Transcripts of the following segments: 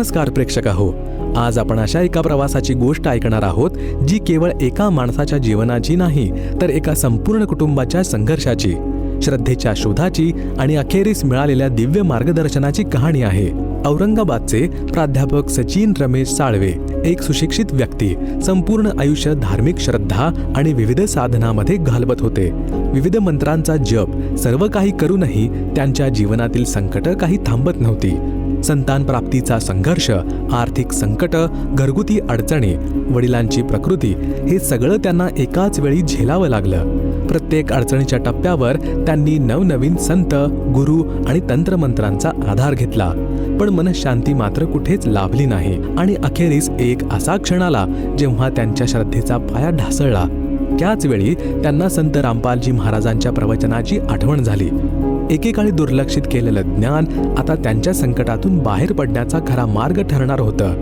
नमस्कार प्रेक्षक हो आज आपण अशा एका प्रवासाची गोष्ट ऐकणार आहोत जी केवळ एका माणसाच्या जीवनाची नाही तर एका संपूर्ण कुटुंबाच्या संघर्षाची. श्रद्धेच्या शोधाची आणि अखेरीस मिळालेल्या दिव्य मार्गदर्शनाची कहाणी आहे. औरंगाबादचे प्राध्यापक सचिन रमेश साळवे एक सुशिक्षित व्यक्ती संपूर्ण आयुष्य धार्मिक श्रद्धा आणि विविध साधनामध्ये घालवत होते. विविध मंत्रांचा जप सर्व काही करूनही त्यांच्या जीवनातील संकट काही थांबत नव्हती. संतान प्राप्तीचा संघर्ष आर्थिक संकट घरगुती अडचणी वडिलांची प्रकृती हे सगळं त्यांना एकाच वेळी झेलावं लागलं. प्रत्येक अडचणीच्या टप्प्यावर त्यांनी नवनवीन संत गुरु आणि तंत्रमंत्रांचा आधार घेतला. पण मनशांती मात्र कुठेच लाभली नाही. आणि अखेरीस एक असा क्षण आला जेव्हा त्यांच्या श्रद्धेचा पाया ढासळला. त्याच वेळी त्यांना संत रामपालजी महाराजांच्या प्रवचनाची आठवण झाली. एकेकाळी दुर्लक्षित केलेलं ज्ञान आता त्यांच्या संकटातून बाहेर पडण्याचा खरा मार्ग ठरणार होतं.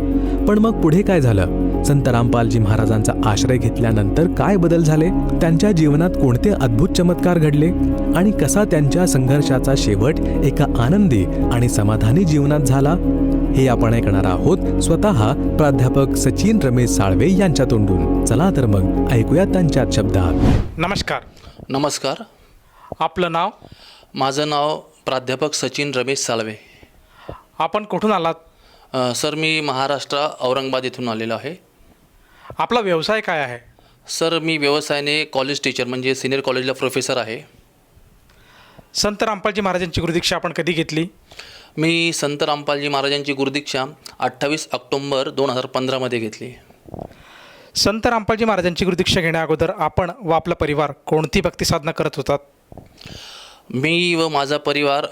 पण मग पुढे काय झालं? संत रामपालजी महाराजांचा आश्रय घेतल्यानंतर काय बदल झाले? त्यांच्या जीवनात कोणते अद्भुत चमत्कार घडले? आणि कसा त्यांच्या संघर्षाचा शेवट एका आनंदी आणि समाधानी जीवनात झाला? हे आपण ऐकणार आहोत स्वतः प्राध्यापक सचिन रमेश साळवे यांच्या तोंडून चला तर मग ऐकूया त्यांच्या शब्दात. नमस्कार. नमस्कार. आपलं नाव? माझं नाव प्राध्यापक सचिन रमेश साळवे. आपण कुठून आलात? अ, सर मी महाराष्ट्र औरंगाबाद इथून आलेलो आहे. आपला व्यवसाय काय आहे? सर मी व्यवसायाने कॉलेज टीचर म्हणजे सिनियर कॉलेजला प्रोफेसर आहे. संत रामपालजी महाराजांची गुरुदीक्षा आपण कधी घेतली? मी संत रामपालजी महाराजांची गुरुदीक्षा अठ्ठावीस ऑक्टोंबर दोन हजार पंधरामध्ये घेतली. संत रामपालजी महाराजांची गुरुदीक्षा घेण्या अगोदर आपण व आपला परिवार कोणती भक्ती साधना करत होतात? मी व माझा परिवार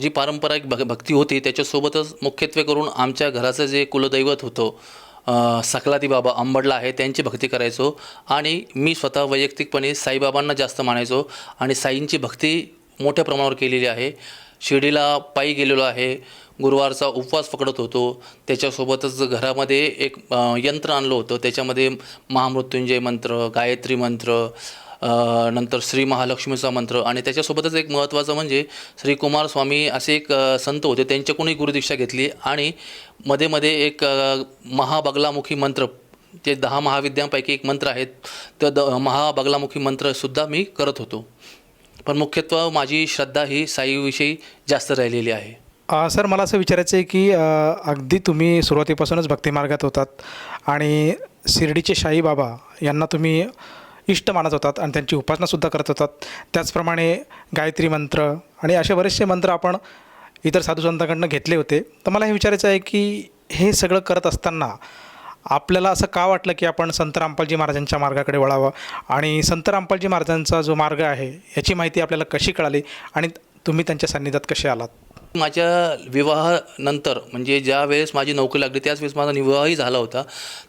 जी पारंपरिक भग भक्ती होती त्याच्यासोबतच मुख्यत्वे करून आमच्या घराचं जे कुलदैवत होतं सकलाती बाबा अंबडला आहे त्यांची भक्ती करायचो. आणि मी स्वतः वैयक्तिकपणे साईबाबांना जास्त मानायचो. आणि साईंची भक्ती मोठ्या प्रमाणावर केलेली आहे. शिर्डीला पायी गेलेलो आहे. गुरुवारचा उपवास पकडत होतो. त्याच्यासोबतच घरामध्ये एक यंत्र आणलं होतं. त्याच्यामध्ये महामृत्युंजय मंत्र गायत्री मंत्र नंतर श्री महालक्ष्मीचा मंत्र आणि त्याच्यासोबतच एक महत्त्वाचं म्हणजे श्री कुमारस्वामी असे एक संत होते. त्यांच्याकडूनही गुरुदीक्षा घेतली आणि मध्ये मध्ये एक महाबगलामुखी मंत्र ते दहा महाविद्यांपैकी एक मंत्र आहेत. तर द महाबगलामुखी मंत्रसुद्धा मी करत होतो. पण मुख्यत्व माझी श्रद्धा ही साईविषयी जास्त राहिलेली आहे. सर मला असं विचारायचं आहे की अगदी तुम्ही सुरुवातीपासूनच भक्तिमार्गात होतात आणि शिर्डीचे शाही बाबा यांना तुम्ही इष्ट मानत होतात आणि त्यांची उपासनासुद्धा करत होतात. त्याचप्रमाणे गायत्री मंत्र आणि असे बरेचसे मंत्र आपण इतर साधूसंतांकडनं घेतले होते. तर मला हे विचारायचं आहे की हे सगळं करत असताना आपल्याला असं का वाटलं की आपण संत रामपालजी महाराजांच्या मार्गाकडे वळावं? आणि संत रामपालजी महाराजांचा जो मार्ग आहे याची माहिती आपल्याला कशी कळाली? आणि तुम्ही त्यांच्या सान्निध्यात कसे आलात? माझ्या विवाहानंतर म्हणजे ज्या वेळेस माझी नोकरी लागली त्याच वेळेस माझा विवाहही झाला होता.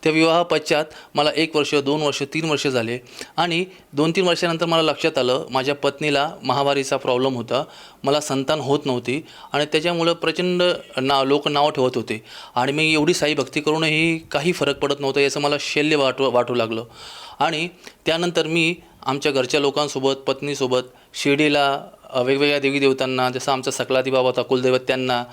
त्या विवाहापश्चात मला एक वर्ष दोन वर्ष तीन वर्ष झाले. आणि दोन तीन वर्षानंतर मला लक्षात आलं माझ्या पत्नीला महावारीचा प्रॉब्लेम होता. मला संतान होत नव्हती. आणि त्याच्यामुळं प्रचंड ना लोक नावं ठेवत होते. आणि मी एवढी साई भक्ती करूनही काही फरक पडत नव्हता याचं मला शल्य वाटू वाटू लागलं. आणि त्यानंतर मी आमच्या घरच्या लोकांसोबत पत्नीसोबत शिर्डीला वेगवेगळ्या देवी देवतांना जसं आमचा सकलादी बाबा होता कुलदैवत त्यांना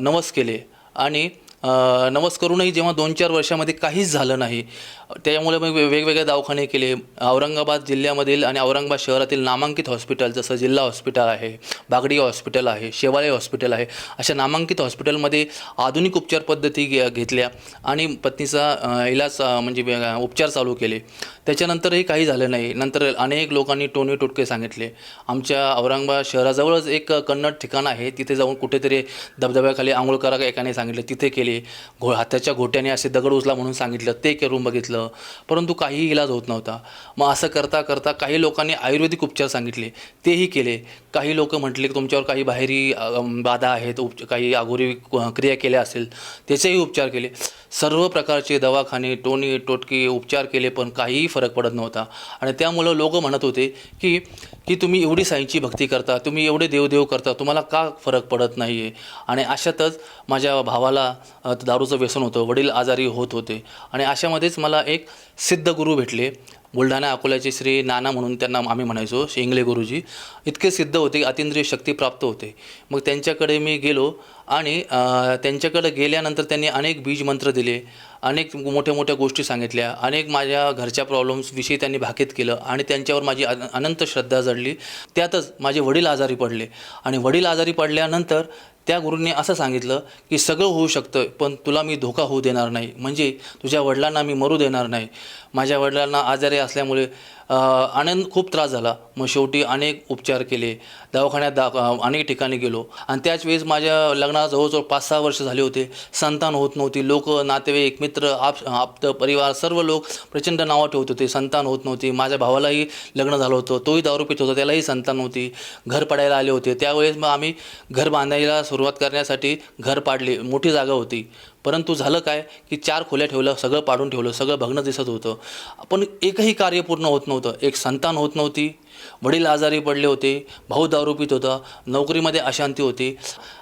नमस केले. आणि नमस नवस करूनही जेव्हा दोन चार वर्षामध्ये काहीच झालं नाही त्याच्यामुळे मग वेगवेगळे दवाखाने केले. औरंगाबाद जिल्ह्यामधील आणि औरंगाबाद शहरातील नामांकित हॉस्पिटल जसं जिल्हा हॉस्पिटल आहे बागडी हॉस्पिटल आहे शेवाळे हॉस्पिटल आहे अशा नामांकित हॉस्पिटलमध्ये आधुनिक उपचार पद्धती घे घेतल्या आणि पत्नीचा इलाज म्हणजे उपचार चालू केले. त्याच्यानंतरही काही झालं नाही. नंतर अनेक लोकांनी टोने टोटके सांगितले. आमच्या औरंगाबाद शहराजवळच एक कन्नड ठिकाण आहे. तिथे जाऊन कुठेतरी धबधब्याखाली आंघोळ करा एकाने सांगितलं. तिथे केले. घो हाताच्या घोट्याने असे दगड उचला म्हणून सांगितलं. ते करून बघितलं. परंतु काहीही इलाज होत नव्हता. मग असं करता करता काही लोकांनी आयुर्वेदिक उपचार सांगितले. तेही केले. काही लोक म्हटले की तुमच्यावर काही बाहेरी बाधा आहेत उप काही अघोरी क्रिया केल्या असेल त्याचेही उपचार केले. सर्व प्रकारचे दवाखाने टोणी टोटके उपचार केले पण काहीही फरक पडत नव्हता. आणि त्यामुळं लोक म्हणत होते की की तुम्ही एवढी साईंची भक्ती करता तुम्ही एवढे देवदेव करता तुम्हाला का फरक पडत नाही आहे आणि अशातच माझ्या भावाला दारूचं व्यसन होतं वडील आजारी होत होते. आणि अशामध्येच मला एक सिद्ध गुरु भेटले. बुलढाणा अकोल्याचे श्री नाना म्हणून त्यांना आम्ही म्हणायचो शेंगले गुरुजी. इतके सिद्ध होते की अतिंद्रिय शक्ती प्राप्त होते. मग त्यांच्याकडे मी गेलो आणि त्यांच्याकडे गेल्यानंतर त्यांनी अनेक बीजमंत्र दिले अनेक मोठ्या मोठ्या गोष्टी सांगितल्या अनेक माझ्या घरच्या प्रॉब्लेम्सविषयी त्यांनी भाकीत केलं आणि त्यांच्यावर माझी अन- अनंत श्रद्धा जडली. त्यातच माझे वडील आजारी पडले आणि वडील आजारी पडल्यानंतर त्या गुरूंनी असं सांगितलं की सगळं होऊ शकतं पण तुला मी धोका होऊ देणार नाही. म्हणजे तुझ्या वडिलांना मी मरू देणार नाही. माझ्या वडिलांना आजारी असल्यामुळे आनंद खूप त्रास झाला. मग शेवटी अनेक उपचार केले. दवाखान्यात दा अनेक ठिकाणी गेलो. आणि त्याच वेळेस माझ्या लग्नाला जवळजवळ पाच सहा वर्ष झाले होते. संतान होत नव्हती. लोक नातेवाईक मित्र आप आप्त परिवार सर्व लोक प्रचंड नावं ठेवत होते. संतान होत नव्हती. माझ्या भावालाही लग्न झालं होतं. तोही दारू पित होता. त्यालाही संतान नव्हती. घर पडायला आले होते. त्यावेळेस मग आम्ही घर बांधायला सुरुवात करण्यासाठी घर पाडले. मोठी जागा होती. परंतु झालं काय की चार खोल्या ठेवलं सगळं पाडून ठेवलं सगळं भग्न दिसत होतं. पण एकही कार्य पूर्ण होत नव्हतं. एक संतान होत नव्हती. वडील आजारी पडले होते. भाऊ दारू पित होता. नोकरीमध्ये अशांती होती.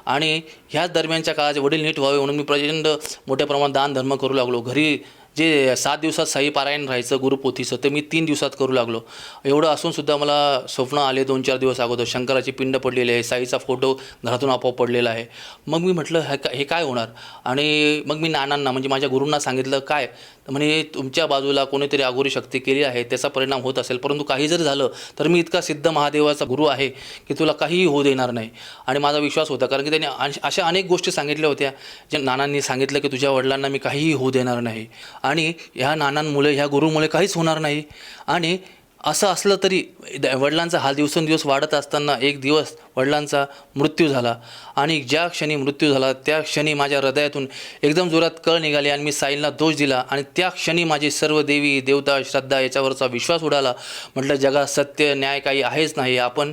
आणि ह्याच दरम्यानच्या काळात वडील नीट व्हावे म्हणून मी प्रचंड मोठ्या प्रमाणात दान धर्म करू लागलो. घरी जे सात दिवसात साई पारायण राहायचं गुरुपोथीचं ते मी तीन दिवसात करू लागलो. एवढं असूनसुद्धा मला स्वप्न आले दोन चार दिवस अगोदर. शंकराची पिंड पडलेली आहे साईचा फोटो घरातून आपोआप पडलेला आहे. मग मी म्हटलं हे का हे काय होणार? आणि मग मी नानांना म्हणजे माझ्या गुरूंना सांगितलं काय? तर म्हणे तुमच्या बाजूला कोणीतरी अघोरी शक्ती केली आहे त्याचा परिणाम होत असेल. परंतु काही जरी झालं तर मी इतका सिद्ध महादेवाचा गुरु आहे की तुला काहीही होऊ देणार नाही. आणि माझा विश्वास होता कारण की त्यांनी अशा अनेक गोष्टी सांगितल्या होत्या. ज्या नानांनी सांगितलं की तुझ्या वडिलांना मी काहीही होऊ देणार नाही. आणि ह्या नानांमुळे ह्या गुरुमुळे काहीच होणार नाही. आणि असं असलं तरी द- वडिलांचा हा दिवसेंदिवस वाढत असताना एक दिवस वडिलांचा मृत्यू झाला. आणि ज्या क्षणी मृत्यू झाला त्या क्षणी माझ्या हृदयातून एकदम जोरात कळ निघाली आणि मी साईलला दोष दिला. आणि त्या क्षणी माझी सर्व देवी देवता श्रद्धा याच्यावरचा विश्वास उडाला. म्हटलं जगात सत्य न्याय काही आहेच नाही. आपण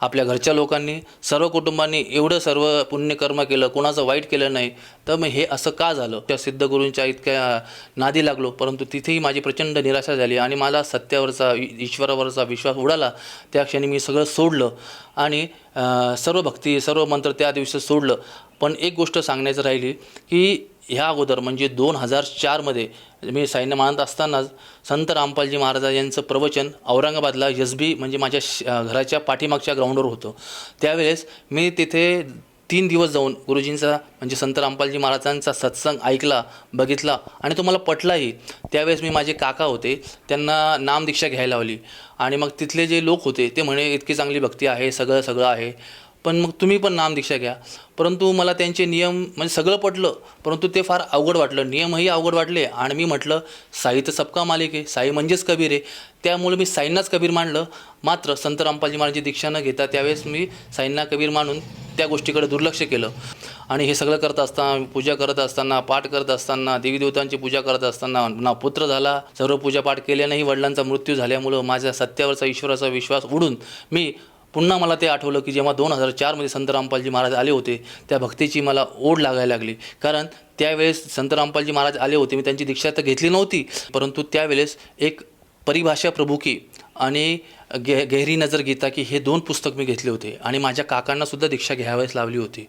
आपल्या घरच्या लोकांनी सर्व कुटुंबांनी एवढं सर्व पुण्यकर्म केलं कोणाचं वाईट केलं नाही तर मग हे असं का झालं? त्या सिद्धगुरूंच्या इतक्या नादी लागलो परंतु तिथेही माझी प्रचंड निराशा झाली आणि मला सत्यावरचा ईश्वरावरचा विश्वास उडाला. त्या क्षणी मी सगळं सोडलं आणि सर्व भक्ती सर्व मंत्र त्या दिवशी सोडलं. पण एक गोष्ट सांगण्याचं राहिली की ह्या अगोदर म्हणजे दोन हजार चारमध्ये मी सैन्य मानत असतानाच संत रामपालजी महाराज यांचं प्रवचन औरंगाबादला यशबी म्हणजे माझ्या श- घराच्या पाठीमागच्या ग्राउंडवर होतं. त्यावेळेस मी तिथे तीन दिवस जाऊन गुरुजींचा म्हणजे संत रामपालजी महाराजांचा सत्संग ऐकला बघितला आणि तो मला पटलाही. त्यावेळेस मी माझे काका होते त्यांना नामदीक्षा घ्यायला लावली. आणि मग तिथले जे लोक होते ते म्हणे इतकी चांगली भक्ती आहे सगळं सगळं आहे. पण मग तुम्ही पण नामदीक्षा घ्या. परंतु मला त्यांचे नियम म्हणजे सगळं पटलं परंतु ते फार अवघड वाटलं. नियमही अवघड वाटले आणि मी म्हटलं साई तर सबका मालिक आहे साई म्हणजेच कबीर आहे. त्यामुळे मी साईंनाच कबीर मानलं. मात्र संत रामपालजी महाराजांची दीक्षा न घेता त्यावेळेस मी साईंना कबीर मानून त्या गोष्टीकडे दुर्लक्ष केलं. आणि हे सगळं करत असताना पूजा करत असताना पाठ करत असताना देवी देवतांची पूजा करत असताना ना पुत्र झाला सर्व पूजापाठ केल्यानेही वडिलांचा मृत्यू झाल्यामुळं माझ्या सत्यावरचा ईश्वराचा विश्वास उडून मी पुन्हा मला ते आठवलं की जेव्हा दोन हजार चारमध्ये संत रामपालजी महाराज आले होते त्या भक्तीची मला ओढ लागायला लागली. कारण त्यावेळेस संत रामपालजी महाराज आले होते मी त्यांची दीक्षा तर घेतली नव्हती परंतु त्यावेळेस एक परिभाषा प्रभू की आणि गे गहरी नजर गीता की हे दोन पुस्तक मी घेतले होते आणि माझ्या काकांनासुद्धा दीक्षा घ्यावयास लावली होती.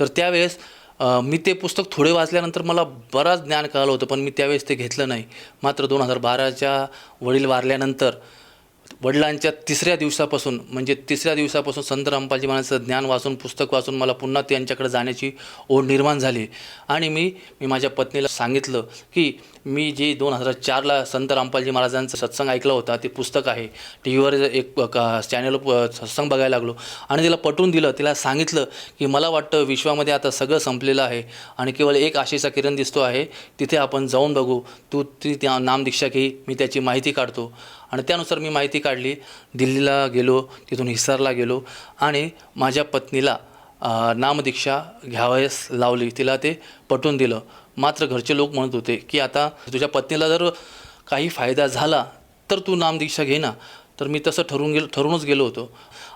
तर त्यावेळेस मी ते पुस्तक थोडे वाचल्यानंतर मला बराच ज्ञान कळालं होतं पण मी त्यावेळेस ते घेतलं नाही. मात्र दोन हजार बाराच्या वडील वारल्यानंतर वडिलांच्या तिसऱ्या दिवसापासून म्हणजे तिसऱ्या दिवसापासून संत रामपालजी महाराजांचं ज्ञान वाचून पुस्तक वाचून मला पुन्हा त्यांच्याकडे जाण्याची ओढ निर्माण झाली. आणि मी मी माझ्या पत्नीला सांगितलं की मी जे दोन हजार चारला संत रामपालजी महाराजांचं सत्संग ऐकला होता ते पुस्तक आहे. टी व्हीवर एक चॅनल सत्संग बघायला लागलो. आणि तिला पटवून दिलं तिला सांगितलं की मला वाटतं विश्वामध्ये आता सगळं संपलेलं आहे आणि केवळ एक आशेचा किरण दिसतो आहे तिथे आपण जाऊन बघू. तू ती त्या नामदीक्षा घे मी त्याची माहिती काढतो. आणि त्यानुसार मी माहिती काढली. दिल्लीला गेलो तिथून हिसारला गेलो आणि माझ्या पत्नीला नामदीक्षा घ्यावयास लावली. तिला ते पटवून दिलं. मात्र घरचे लोक म्हणत होते की आता तुझ्या पत्नीला जर काही फायदा झाला तर तू नामदीक्षा घे ना. तर मी तसं ठरवून गेलो ठरूनच गेलो होतो.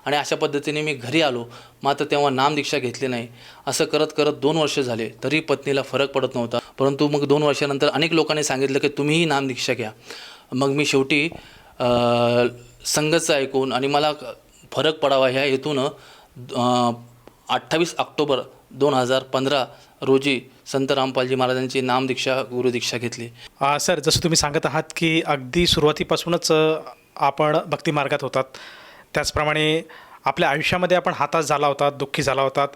आणि अशा पद्धतीने मी घरी आलो. मात्र तेव्हा नामदीक्षा घेतली नाही. असं करत करत दोन वर्ष झाले. तरी पत्नीला फरक पडत नव्हता. परंतु मग दोन वर्षानंतर अनेक लोकांनी सांगितलं की तुम्हीही नामदीक्षा घ्या. मग मी शेवटी अ, संघचं ऐकून आणि मला फरक पडावा ह्या हेतूनं अठ्ठावीस ऑक्टोबर दोन हजार पंधरा रोजी संत रामपालजी महाराजांची नामदीक्षा गुरुदीक्षा घेतली. सर जसं तुम्ही सांगत आहात की अगदी सुरुवातीपासूनच अ, आपण भक्ती मार्गात होतात. त्याचप्रमाणे आपल्या आयुष्यामध्ये आपण हातास झाला होतात दुःखी झाला होतात.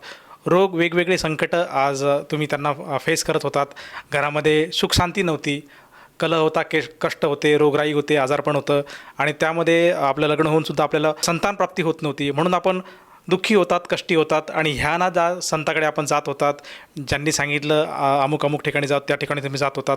रोग वेगवेगळे संकट आज अ, तुम्ही त्यांना फेस करत होतात. घरामध्ये सुखशांती नव्हती. कलह होता के कष्ट होते रोगराई होते आजारपण होतं. आणि त्यामध्ये आपलं लग्न होऊन सुद्धा आपल्याला संतान प्राप्ती होत नव्हती. म्हणून आपण दुःखी होतात कष्टी होतात आणि ह्या ना ज्या संताकडे आपण जात होतात. ज्यांनी सांगितलं अमुक अमुक ठिकाणी जात त्या ठिकाणी तुम्ही जात होतात.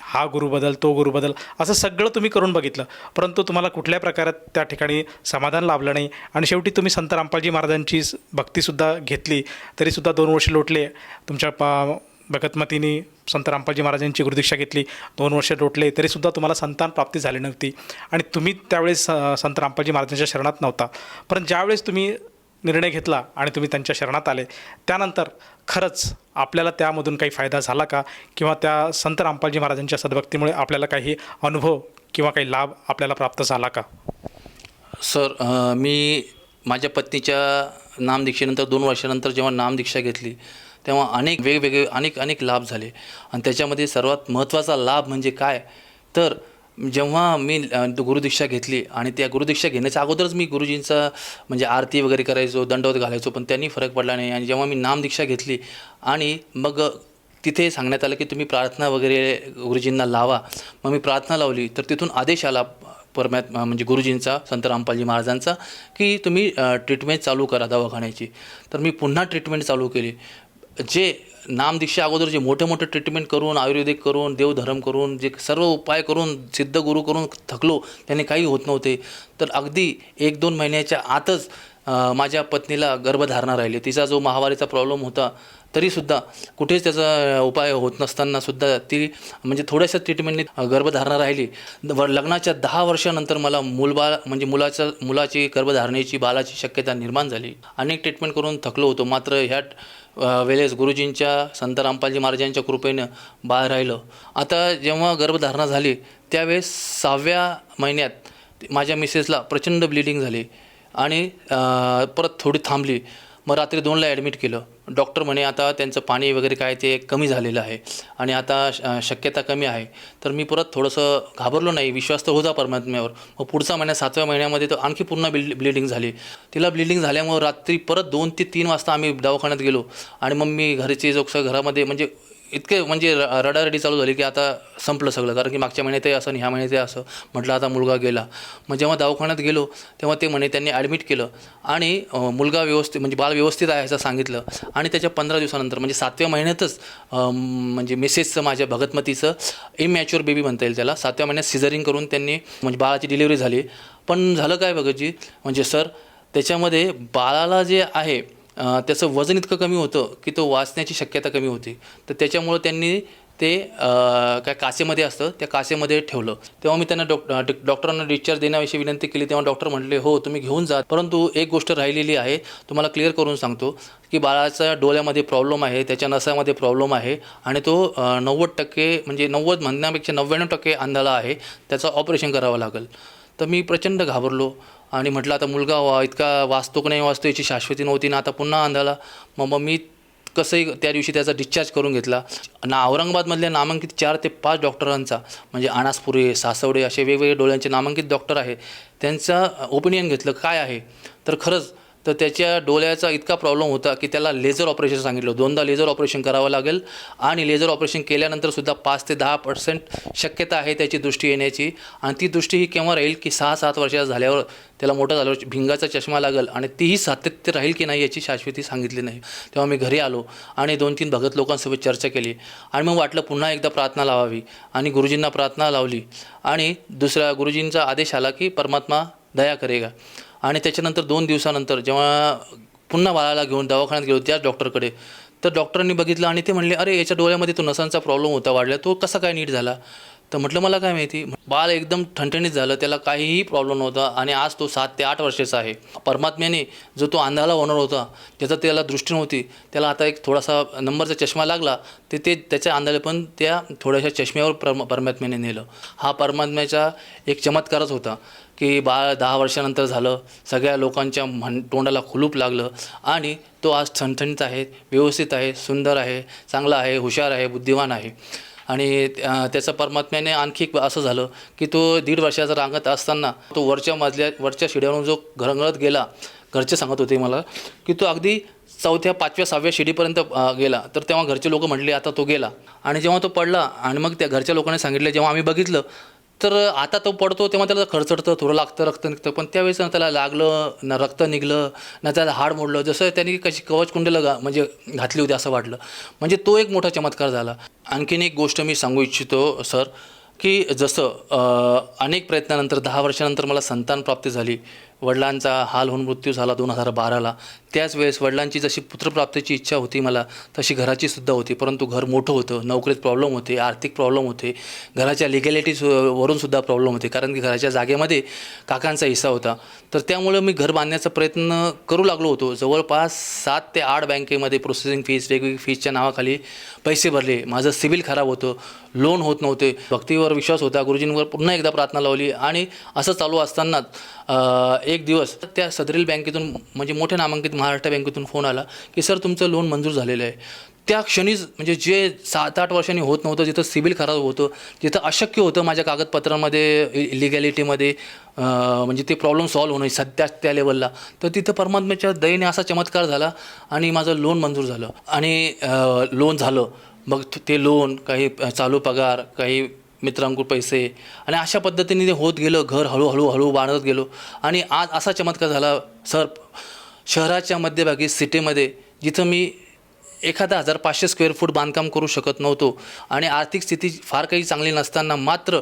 हा गुरु बदल तो गुरु बदल असं सगळं तुम्ही करून बघितलं. परंतु तुम्हाला कुठल्या प्रकारात त्या ठिकाणी समाधान लाभलं नाही. आणि शेवटी तुम्ही संत रामपालजी महाराजांची भक्तीसुद्धा घेतली. तरीसुद्धा दोन वर्ष लोटले. तुमच्या पा भगतमतीने संत रामपालजी महाराजांची गुरुदीक्षा घेतली. दोन वर्ष लोटले. तरीसुद्धा तुम्हाला संतान प्राप्ती झाली नव्हती. आणि तुम्ही त्यावेळेस संत रामपालजी महाराजांच्या शरणात नव्हता. पण ज्यावेळेस तुम्ही निर्णय घेतला आणि तुम्ही त्यांच्या शरणात आले. त्यानंतर खरंच आपल्याला त्यामधून काही फायदा झाला का? किंवा त्या संत रामपालजी महाराजांच्या सद्भक्तीमुळे आपल्याला काही अनुभव किंवा काही लाभ आपल्याला प्राप्त झाला का? सर मी माझ्या पत्नीच्या नामदीक्षेनंतर दोन वर्षानंतर जेव्हा नामदीक्षा घेतली तेव्हा अनेक वेगवेगळे अनेक अनेक लाभ झाले. आणि त्याच्यामध्ये सर्वात महत्त्वाचा लाभ म्हणजे काय? तर जेव्हा मी गुरुदीक्षा घेतली आणि त्या गुरुदीक्षा घेण्याच्या अगोदरच मी गुरुजींचा म्हणजे आरती वगैरे करायचो दंडवत घालायचो पण त्यांनी फरक पडला नाही. आणि जेव्हा मी नामदीक्षा घेतली आणि मग तिथे सांगण्यात आलं की तुम्ही प्रार्थना वगैरे गुरुजींना लावा. मग मी प्रार्थना लावली. तर तिथून आदेश आला परमात्मा म्हणजे गुरुजींचा संत रामपालजी महाराजांचा की तुम्ही ट्रीटमेंट चालू करा दवाखान्याची. तर मी पुन्हा ट्रीटमेंट चालू केली. जे नामदीक्षा अगोदर जे मोठे मोठे ट्रीटमेंट करून आयुर्वेदिक करून देवधर्म करून जे सर्व उपाय करून सिद्ध गुरु करून थकलो त्याने काही होत नव्हते. तर अगदी एक दोन महिन्याच्या आतच माझ्या पत्नीला गर्भधारणा राहिली. तिचा जो महावारीचा प्रॉब्लेम होता तरीसुद्धा कुठेच त्याचा उपाय होत नसताना सुद्धा ती म्हणजे थोड्याशा ट्रीटमेंटने गर्भधारणा राहिली. व लग्नाच्या दहा वर्षानंतर मला मूलबाळ म्हणजे मुलाचं मुलाची गर्भधारणेची बालाची शक्यता निर्माण झाली. अनेक ट्रीटमेंट करून थकलो होतो. मात्र ह्या वेळेस गुरुजींच्या संत रामपालजी महाराजांच्या कृपेनं बाळ राहिलं. आता जेव्हा गर्भधारणा झाली त्यावेळेस सहाव्या महिन्यात माझ्या मिसेसला प्रचंड ब्लिडिंग झाली. आणि परत थोडी थांबली. मग रात्री दोनला ॲडमिट केलं. डॉक्टर म्हणे आता त्यांचं पाणी वगैरे काय ते कमी झालेलं आहे आणि आता श- शक्यता कमी आहे. तर मी परत थोडंसं घाबरलो नाही विश्वास तर होता परमात्म्यावर. मग पुढचा महिन्या सातव्या महिन्यामध्ये तर आणखी पुन्हा बिल ब्लिडिंग झाली. तिला ब्लिडिंग झाल्यामुळं रात्री परत दोन ते तीन वाजता आम्ही दवाखान्यात गेलो आणि मग मी घरचे जो घरामध्ये म्हणजे इतके म्हणजे र- रडारडी चालू झाली की आता संपलं सगळं. कारण की मागच्या महिन्यातही असं आणि ह्या महिन्यातही असं. म्हटलं आता मुलगा गेला. मग जेव्हा दवाखान्यात गेलो तेव्हा ते म्हणे त्यांनी ॲडमिट केलं. आणि मुलगा व्यवस्थित म्हणजे बाळ व्यवस्थित आहे असं सांगितलं. आणि त्याच्या पंधरा दिवसानंतर म्हणजे सातव्या महिन्यातच म्हणजे मिसेसचं माझ्या भगतमतीचं इमॅच्युअर बेबी म्हणता येईल त्याला. सातव्या महिन्यात सिझरिंग करून त्यांनी म्हणजे बाळाची डिलिव्हरी झाली. पण झालं काय भगतजी? म्हणजे सर त्याच्यामध्ये बाळाला जे आहे त्याचं वजन इतकं कमी होतं की तो वाचण्याची शक्यता कमी होती. तर त्याच्यामुळं त्यांनी ते काय कासेमध्ये असतं त्या कासेमध्ये ठेवलं. तेव्हा मी त्यांना डॉक् डॉक्टरांना डिस्चार्ज देण्याविषयी विनंती केली. तेव्हा डॉक्टर म्हटले हो तुम्ही घेऊन जा. परंतु एक गोष्ट राहिलेली आहे तुम्हाला क्लिअर करून सांगतो की बाळाचा डोळ्यामध्ये प्रॉब्लेम आहे त्याच्या नसामध्ये प्रॉब्लेम आहे आणि तो नव्वद टक्के म्हणजे नव्वद म्हणण्यापेक्षा नव्याण्णव टक्के अंधाला आहे. त्याचं ऑपरेशन करावं लागेल. तर मी प्रचंड घाबरलो. आणि म्हटलं आता मुलगा वा इतका वाचतो की नाही वाचतो याची शाश्वती नव्हती ना आता पुन्हा अंधाला मग मग मी कसंही त्या दिवशी त्याचा डिस्चार्ज करून घेतला. ना औरंगाबादमधल्या नामांकित चार ते पाच डॉक्टरांचा म्हणजे आणासपुरे सासवडे असे वेगवेगळे डोळ्यांचे नामांकित डॉक्टर आहे त्यांचा ओपिनियन घेतलं काय आहे? तर खरंच तर त्याच्या डोळ्याचा इतका प्रॉब्लेम होता की त्याला लेझर ऑपरेशन सांगितलं. दोनदा लेझर ऑपरेशन करावं लागेल आणि लेझर ऑपरेशन केल्यानंतरसुद्धा पाच ते दहा पर्सेंट शक्यता आहे त्याची दृष्टी येण्याची. आणि ती दृष्टी ही केव्हा राहील की सहा सात वर्षाचा झाल्यावर त्याला मोठं झाल्यावर भिंगाचा चष्मा लागेल आणि तीही सातत्य राहील की नाही याची शाश्वती सांगितली नाही. तेव्हा मी घरी आलो आणि दोन तीन भगत लोकांसोबत चर्चा केली आणि मग वाटलं पुन्हा एकदा प्रार्थना लावावी आणि गुरुजींना प्रार्थना लावली. आणि दुसऱ्या गुरुजींचा आदेश आला की परमात्मा दया करेगा. आणि त्याच्यानंतर दोन दिवसानंतर जेव्हा पुन्हा बाळाला घेऊन दवाखान्यात गेलो त्याच डॉक्टरकडे तर डॉक्टरांनी बघितलं आणि ते म्हणले अरे याच्या डोळ्यामध्ये तो नसांचा प्रॉब्लेम होता वाढला तो कसा काय नीट झाला? तर म्हटलं मला काय माहिती? बाळ एकदम ठणठणीत झालं त्याला काहीही प्रॉब्लेम नव्हता आणि आज तो सात ते आठ वर्षाचा आहे. परमात्म्याने जो तो अंधाला होणार होता ज्याचा त्याला दृष्टी नव्हती त्याला आता एक थोडासा नंबरचा चष्मा लागला ते ते त्याच्या अंधाले पण त्या थोड्याशा चष्म्यावर परम परमात्म्याने नेलं. हा परमात्म्याचा एक चमत्कारच होता. की बाळ दहा वर्षानंतर झालं सगळ्या लोकांच्या म्हण तोंडाला खुलूप लागलं आणि तो आज ठणठणीत आहे व्यवस्थित आहे सुंदर आहे चांगला आहे हुशार आहे बुद्धिमान आहे. आणि त्याचं परमात्म्याने आणखी एक असं झालं की तो दीड वर्षाचा रांगत असताना तो वरच्या मजल्या वरच्या शिड्यावरून जो घरंगळत गेला घरचे सांगत होते मला की तो अगदी चौथ्या पाचव्या सहाव्या शिडीपर्यंत गेला. तर तेव्हा घरचे लोक म्हटले आता तो गेला. आणि जेव्हा तो पडला आणि मग त्या घरच्या लोकांनी सांगितलं जेव्हा आम्ही बघितलं तर आता तो पडतो तेव्हा त्याला खरचडतं थोडं लागतं रक्त निघतं. पण त्यावेळेस ना त्याला लागलं ना रक्त निघलं ना त्याला हाड मोडलं. जसं त्यांनी कशी कवच कुंडलं गा म्हणजे घातली होती असं वाटलं. म्हणजे तो एक मोठा चमत्कार झाला. आणखीन एक गोष्ट मी सांगू इच्छितो सर की जसं अनेक प्रयत्नानंतर दहा वर्षानंतर मला संतान प्राप्ती झाली. वडिलांचा हाल होऊन मृत्यू झाला दोन हजार बाराला. त्याच वेळेस वडिलांची जशी पुत्रप्राप्तीची इच्छा होती मला तशी घराची सुद्धा होती. परंतु घर मोठं होतं नोकरीत प्रॉब्लेम होते आर्थिक प्रॉब्लेम होते घराच्या लिगॅलिटी वरून सुद्धा प्रॉब्लेम होते. कारण की घराच्या जागेमध्ये काकांचा हिस्सा होता. तर त्यामुळं मी घर बांधण्याचा प्रयत्न करू लागलो होतो. जवळपास सात ते आठ बँकेमध्ये प्रोसेसिंग फीज वेगवेगळी फीजच्या नावाखाली पैसे भरले. माझं सिबिल खराब होतं लोन होत नव्हते. भक्तीवर विश्वास होता गुरुजींवर पुन्हा एकदा प्रार्थना लावली. आणि असं चालू असतानाच एक दिवस त्या सदरील बँकेतून म्हणजे मोठ्या नामांकित महाराष्ट्र बँकेतून फोन आला की सर तुमचं लोन मंजूर झालेलं आहे. त्या क्षणीच म्हणजे जे सात आठ वर्षांनी होत नव्हतं जिथं सिबिल खराब होतं जिथं अशक्य होतं माझ्या कागदपत्रामध्ये लिगॅलिटीमध्ये म्हणजे ते प्रॉब्लेम सॉल्व्ह होणं सध्या त्या लेवलला तर तिथं परमात्म्याच्या दयेने असा चमत्कार झाला आणि माझं लोन मंजूर झालं. आणि लोन झालं. मग ते लोन काही चालू पगार काही मित्रांकडून पैसे आणि अशा पद्धतीने ते होत गेलं घर हळूहळू हळू वाढत गेलो. आणि आज असा चमत्कार झाला सर शहराच्या मध्यभागी सिटीमध्ये जिथं मी एखादा हजार पाचशे स्क्वेअर फूट बांधकाम करू शकत नव्हतो आणि आर्थिक स्थिती फार काही चांगली नसताना मात्र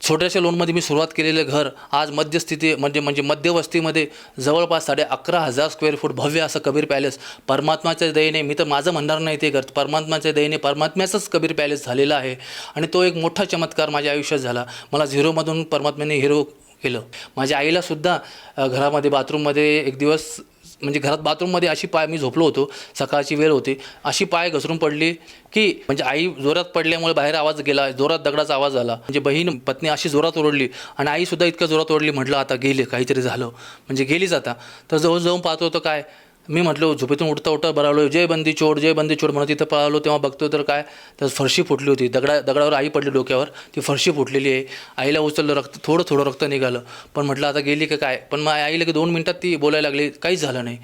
छोट्याशा लोनमध्ये मी सुरुवात केलेलं घर आज मध्यस्थिती म्हणजे म्हणजे मध्यवस्तीमध्ये जवळपास साडे अकरा हजार स्क्वेअर फूट भव्य असं कबीर पॅलेस परमात्माच्या दयेने मी तर माझं म्हणणार नाही ते घर परमात्माच्या दयेने परमात्म्याचंच कबीर पॅलेस झालेला आहे आणि तो एक मोठा चमत्कार माझ्या आयुष्यात झाला. मला झिरोमधून परमात्म्याने हिरो केलं. माझ्या आईलासुद्धा घरामध्ये बाथरूममध्ये एक दिवस म्हणजे घरात बाथरूममध्ये अशी पाय मी झोपलो होतो सकाळची वेळ होती. अशी पाय घसरून पडली की म्हणजे आई जोरात पडल्यामुळे बाहेर आवाज गेला जोरात दगडाचा आवाज झाला म्हणजे बहीण पत्नी अशी जोरात ओरडली आणि आईसुद्धा इतकं जोरात ओरडली म्हटलं आता गेले काहीतरी झालं. म्हणजे गेलीच आता. तर जवळ जाऊन पाहतो तर काय मी म्हटलो झोपेतून उठता उठता बरावलो जय बंदी चोड जय बंदी चोड म्हणून तिथं पळालो तेव्हा बघतो तर काय तर फरशी फुटली होती. दगडा दगडावर आई पडली डोक्यावर. ती फरशी फुटलेली आहे. आईला उचललं रक्त थोडं थोडं रक्त निघालं. पण म्हटलं आता गेली का काय? पण मग आईला की दोन मिनटात ती बोलायला लागली. काहीच झालं नाही.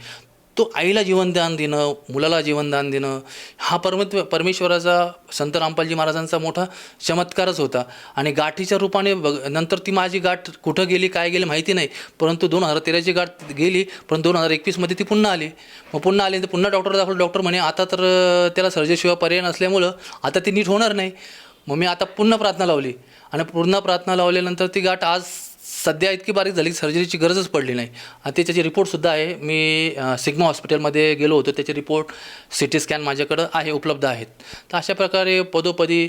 तो आईला जीवनदान देणं मुलाला जीवनदान देणं हा परमत्व परमेश्वराचा संत रामपालजी महाराजांचा मोठा चमत्कारच होता. आणि गाठीच्या रूपाने बघ नंतर ती माझी गाठ कुठं गेली काय गेली माहिती नाही. परंतु दोन हजार तेराची गाठ गेली पण दोन हजार एकवीसमध्ये ती पुन्हा आली. मग पुन्हा आली तर पुन्हा डॉक्टर दाखवलं. डॉक्टर म्हणे आता तर त्याला सर्जेशिवाय पर्याय नसल्यामुळं आता ती नीट होणार नाही. मग मी आता पुन्हा प्रार्थना लावली. आणि पुन्हा प्रार्थना लावल्यानंतर ती गाठ आज सध्या इतकी बारीक झाली सर्जरीची गरजच पडली नाही. आणि त्याचे रिपोर्टसुद्धा आहे मी सिग्मा हॉस्पिटलमध्ये गेलो होतो. त्याचे रिपोर्ट सी टी स्कॅन माझ्याकडं आहे उपलब्ध आहेत. तर अशा प्रकारे पदोपदी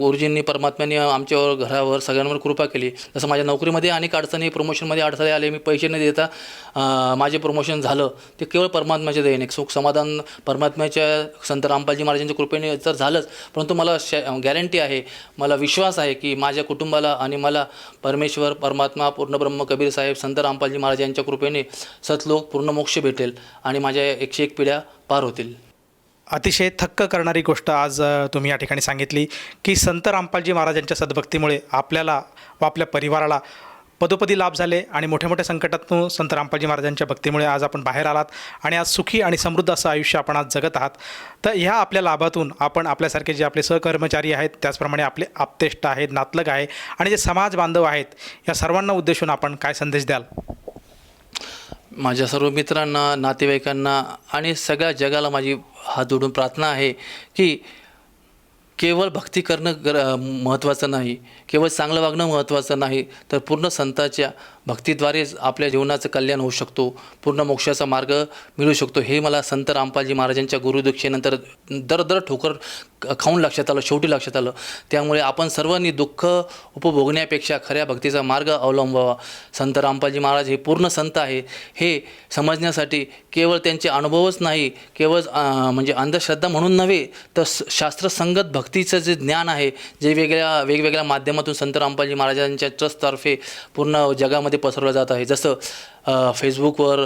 गुरुजींनी परमात्म्याने आमच्यावर घरावर सगळ्यांवर कृपा केली. जसं माझ्या नोकरीमध्ये अनेक अडचणी प्रमोशनमध्ये अडथळे आले मी पैसे न देता माझे प्रमोशन झालं. ते केवळ परमात्म्याच्या दयेने सुख समाधान परमात्म्याच्या संत रामपालजी महाराजांच्या कृपेने तर झालंच. परंतु मला श गॅरंटी आहे मला विश्वास आहे की माझ्या कुटुंबाला आणि मला परमेश्वर परमात्मा पूर्णब्रह्म कबीर साहेब संत रामपालजी महाराज यांच्या कृपेने सतलोक पूर्ण मोक्ष भेटेल आणि माझ्या एकशे एक पिढ्या पार होतील. अतिशय थक्क करणारी गोष्ट आज तुम्ही या ठिकाणी सांगितली की संत रामपालजी महाराजांच्या सद्भक्तीमुळे आपल्याला व आपल्या परिवाराला पदोपदी लाभ झाले आणि मोठ्या मोठ्या संकटातून संत रामपालजी महाराजांच्या भक्तीमुळे आज आपण बाहेर आलात आणि आज सुखी आणि समृद्ध असं आयुष्य आपण आज जगत आहात. तर ह्या आपल्या लाभातून आपण आपल्यासारखे जे आपले सहकर्मचारी आहेत त्याचप्रमाणे आपले आप्तेष्ट आहेत नातलग आहे आणि जे समाज बांधव आहेत या सर्वांना उद्देशून आपण काय संदेश द्याल? माझ्या सर्व मित्रांना नातेवाईकांना आणि सगळ्या जगाला माझी हात जोडून प्रार्थना आहे की केवळ भक्ती करणं गर महत्त्वाचं नाही. केवळ चांगलं वागणं महत्त्वाचं नाही तर पूर्ण संताच्या भक्तीद्वारेच आपल्या जीवनाचं कल्याण होऊ शकतो पूर्ण मोक्षाचा मार्ग मिळू शकतो. हे मला संत रामपालजी महाराजांच्या गुरुदीक्षेनंतर दर दर ठोकर खाऊन लक्षात आलं शेवटी लक्षात आलं. त्यामुळे आपण सर्वांनी दुःख उपभोगण्यापेक्षा खऱ्या भक्तीचा मार्ग अवलंबावा. संत रामपालजी महाराज हे पूर्ण संत आहे. हे समजण्यासाठी केवळ त्यांचे अनुभवच नाही केवळ म्हणजे अंधश्रद्धा म्हणून नव्हे तर शास्त्रसंगत भक्तीचं जे ज्ञान आहे जे वेगळ्या वेगवेगळ्या माध्यमातून संत रामपालजी महाराजांच्या ट्रस्टतर्फे पूर्ण जगामध्ये पसरवलं जात आहे. जसं फेसबुकवर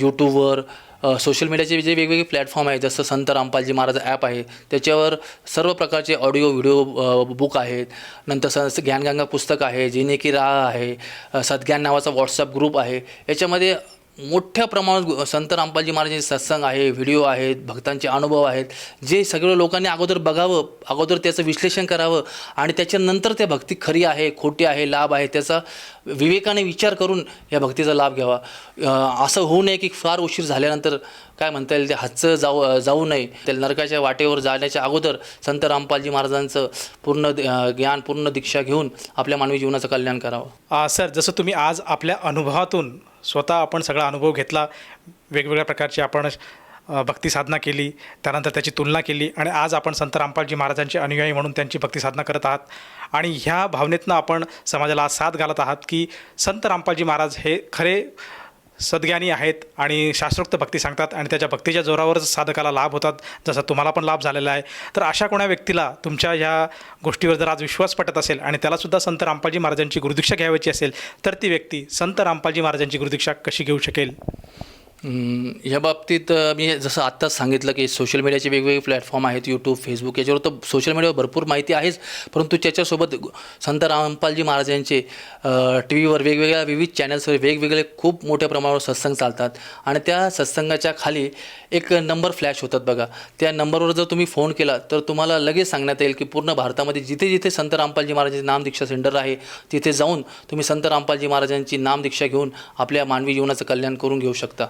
यूट्यूबवर सोशल मीडियाचे जे वेगवेगळे प्लॅटफॉर्म आहे जसं संत रामपालजी महाराज ॲप आहे त्याच्यावर सर्व प्रकारचे ऑडिओ व्हिडिओ बुक आहेत. नंतर स ज्ञानगंगा पुस्तक आहे जिने की राह आहे सद्ज्ञान नावाचा व्हॉट्सअप ग्रुप आहे. याच्यामध्ये मोठ्या प्रमाणात संत रामपालजी महाराजांचे सत्संग आहे व्हिडिओ आहेत भक्तांचे अनुभव आहेत जे सगळ्या लोकांनी अगोदर बघावं अगोदर त्याचं विश्लेषण करावं आणि त्याच्यानंतर त्या भक्ती खरी आहे खोटी आहे लाभ आहे त्याचा विवेकाने विचार करून या भक्तीचा लाभ घ्यावा. असं होऊ नये की फार उशीर झाल्यानंतर काय म्हणता येईल ते हातचं जाऊ जाऊ नये. त्या नरकाच्या वाटेवर जाण्याच्या अगोदर संत रामपालजी महाराजांचं पूर्ण ज्ञान पूर्ण दीक्षा घेऊन आपल्या मानवी जीवनाचं कल्याण करावं. सर जसं तुम्ही आज आपल्या अनुभवातून स्वतः आपण सगळा अनुभव घेतला वेगवेगळ्या प्रकारची आपण भक्ती साधना केली त्यानंतर त्याची तुलना केली आणि आज आपण संत रामपालजी महाराजांचे अनुयायी म्हणून त्यांची भक्ती साधना करत आहात. आणि ह्या भावनेतनं आपण समाजाला आज साथ घालत आहात की संत रामपालजी महाराज हे खरे सद्ज्ञानी आहेत आणि शास्त्रोक्त भक्ती सांगतात आणि त्याच्या भक्तीच्या जोरावरच साधकाला लाभ होतात जसा तुम्हाला पण लाभ झालेला आहे. तर अशा कोणा व्यक्तीला तुमच्या ह्या गोष्टीवर जर आज विश्वास पटत असेल आणि त्यालासुद्धा संत रामपालजी महाराजांची गुरुदीक्षा घ्यायची असेल तर ती व्यक्ती संत रामपालजी महाराजांची गुरुदीक्षा कशी घेऊ शकेल? या ह्या बाबतीत मी जसं आत्ताच सांगितलं की सोशल मीडियाचे वेगवेगळे प्लॅटफॉर्म आहेत यूट्यूब फेसबुक याच्यावर तर सोशल मीडियावर भरपूर माहिती आहेच. परंतु त्याच्यासोबत संत रामपालजी महाराजांचे टी व्हीवर वेगवेगळ्या विविध चॅनल्सवर वेगवेगळे खूप मोठ्या प्रमाणावर सत्संग चालतात. आणि त्या सत्संगाच्या खाली एक नंबर फ्लॅश होतात बघा. त्या नंबरवर जर तुम्ही फोन केला तर तुम्हाला लगेच सांगण्यात येईल की पूर्ण भारतामध्ये जिथे जिथे संत रामपालजी महाराजांचे नामदीक्षा सेंटर आहे तिथे जाऊन तुम्ही संत रामपालजी महाराजांची नामदीक्षा घेऊन आपल्या मानवी जीवनाचं कल्याण करून घेऊ शकता.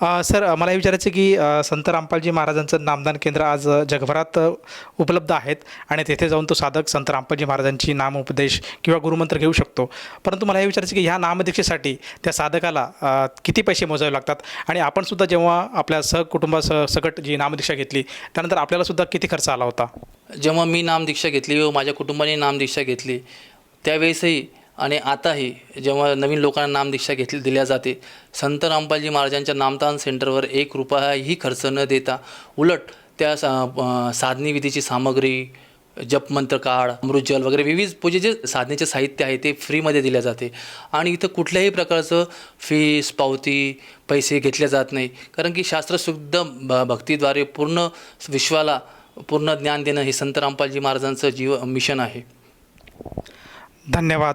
सर मला हे विचारायचं की संत रामपालजी महाराजांचं नामदान केंद्र आज जगभरात उपलब्ध आहेत आणि तेथे जाऊन तो साधक संत रामपालजी महाराजांची नामोपदेश किंवा गुरुमंत्र घेऊ शकतो. परंतु मला हे विचारायचं की ह्या नामदीक्षेसाठी त्या साधकाला किती पैसे मोजावे लागतात? आणि आपण सुद्धा जेव्हा आपल्या सहकुटुंबासह सकट जी नामदीक्षा घेतली त्यानंतर आपल्याला सुद्धा किती खर्च आला होता? जेव्हा मी नामदीक्षा घेतली व माझ्या कुटुंबाने नामदीक्षा घेतली त्यावेळेसही आणि आताही जेव्हा नवीन लोकांना नामदीक्षा घेतली दिल्या जाते संत रामपालजी महाराजांच्या नामदान सेंटरवर एक रुपयाही खर्च न देता उलट त्या सा अं, साधनी विधीची सामग्री जपमंत्र काळ अमृतजल वगैरे विविध पूजेचे साधनेचे साहित्य आहे ते फ्रीमध्ये दिल्या जाते. आणि इथं कुठल्याही प्रकारचं फीस पावती पैसे घेतले जात नाही. कारण की शास्त्रशुद्ध भ भक्तीद्वारे पूर्ण विश्वाला पूर्ण ज्ञान देणं हे संत रामपालजी महाराजांचं जीव मिशन आहे. धन्यवाद.